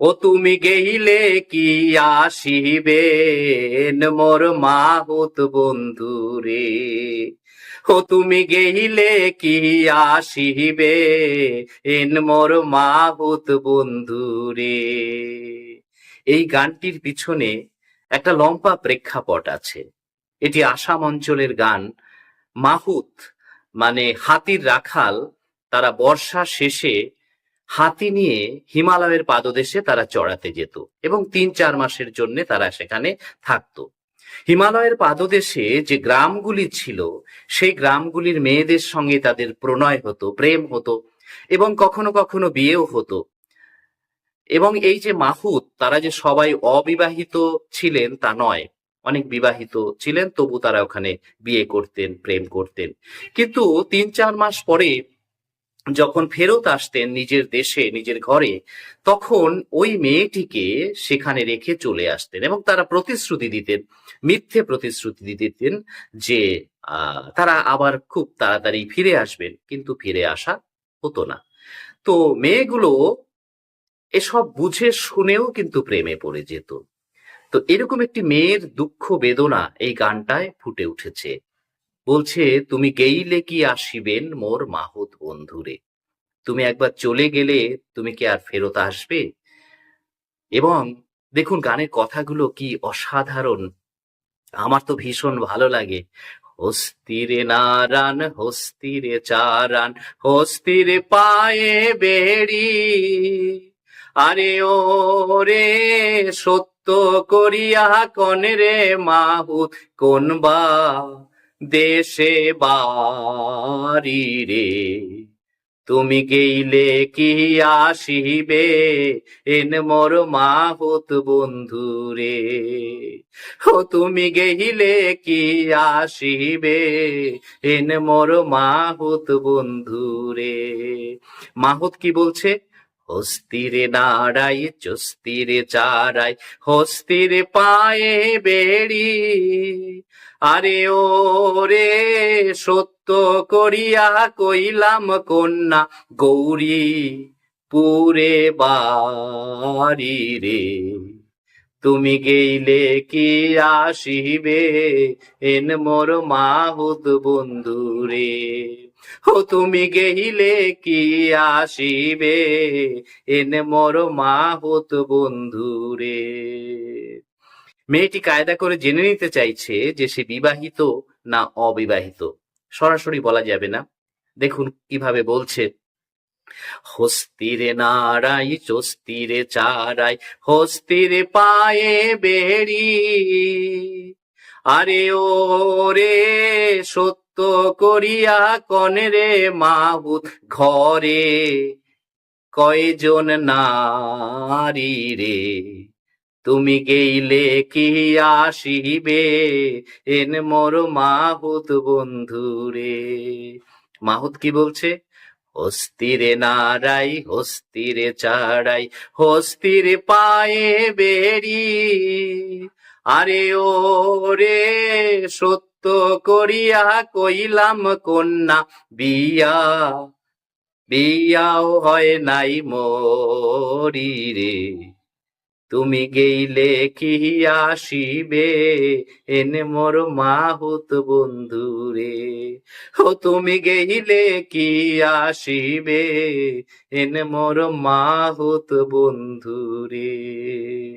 ও তুমি গেইলে কি আসিবেন মোর মাহুত বন্ধু রে ও তুমি গেইলে কি আসিবে এন মোর মাহুত বন্ধু রে এই গানটির পিছনে একটা লম্বা প্রেক্ষাপট আছে। এটি আসাম অঞ্চলের গান। মাহুত মানে হাতির রাখাল, তারা বর্ষা শেষে হাতি নিয়ে হিমালয়ের পাদদেশে তারা চড়াতে যেত এবং তিন চার মাসের জন্য তারা সেখানে থাকতো। হিমালয়ের পাদদেশে যে গ্রামগুলি ছিল, সেই গ্রামগুলির মেয়েদের সঙ্গে তাদের প্রণয় হতো, প্রেম হতো এবং কখনো কখনো বিয়েও হতো। এবং এই যে মাহুত, তারা যে সবাই অবিবাহিত ছিলেন তা নয়। অনেক বিবাহিত ছিলেন, তবু তারা ওখানে বিয়ে করতেন, প্রেম করতেন। কিন্তু তিন চার মাস পরে যখন ফেরত আসতেন নিজের দেশে, নিজের ঘরে, তখন ওই মেয়েটিকে সেখানে রেখে চলে আসতেন এবং তারা প্রতিশ্রুতি দিতেন, মিথ্যে প্রতিশ্রুতি দিতেন যে তারা আবার খুব তাড়াতাড়ি ফিরে আসবেন, কিন্তু ফিরে আসা হতো না। তো মেয়েগুলো এসব বুঝে শুনেও কিন্তু প্রেমে পড়ে যেত। তো এরকম একটি মেয়ের দুঃখ বেদনা এই গানটায় ফুটে উঠেছে। বলছে, তুমি গেইলে কি আসিবেন মোর মাহুত বন্ধুরে? তুমি একবার চলে গেলে তুমি কি আর ফেরত আসবে? এবং দেখুন গানের কথাগুলো কি অসাধারণ। আমার তো ভীষণ ভালো লাগে। হস্তিরে নারান হস্তিরে চারান, হস্তিরে পায়ে বেড়ি। আরে ও রে সত্য করিয়া কনে রে মাহুত কোন বা দেশে বাড়ি রে। তুমি গেইলে কি আসিবে? এন মোর মাহুত বন্ধু রে। ও তুমি গেইলে কি আসিবে? এন মোর মাহুত বন্ধু রে। মাহুত কি বলছে? হস্তিরে নাড়াই, চস্তিরে চারাই হস্তিরে পায়ে বেড়ি। আরে ও রে সত্য করিয়া কইলাম কন্যা গৌরী, পুরে বাড়ি রে। তুমি গেইলে কি আসিবে? এন মোর মাহুত বন্ধু রে। ও তুমি গেইলে কি আসিবে? এন মোর মাহুত বন্ধু রে। মেয়েটি কায়দা করে জেনে নিতে চাইছে যে সে বিবাহিত না অবিবাহিত। সরাসরি বলা যাবে না। দেখুন কীভাবে বলছে। হস্তিরে নাড়াই চস্তিরে চারাই, হস্তিরে পায়ে বেড়ি। আরে ও রে সত্য করিয়া কনে রে মাহুত ঘরে, কয়জন নারী রে? তুমি গেইলে কি আসিবে এন মোর মাহুত বন্ধু রে? মাহুত কি বলছে? হস্তিরে নারাই, হস্তিরে চাড়াই, হস্তির পায়ে বেরি আরে ও রে সত্য করিয়া কইলাম কন্যা, বিয়া, বিয়াও হয় নাই মরি রে। তুমি গেইলে কি আসিবে? এনে মোর মাহুত বন্ধু রে ও তুমি গেইলে কি আসিবে? এনে মোর মাহুত বন্ধু রে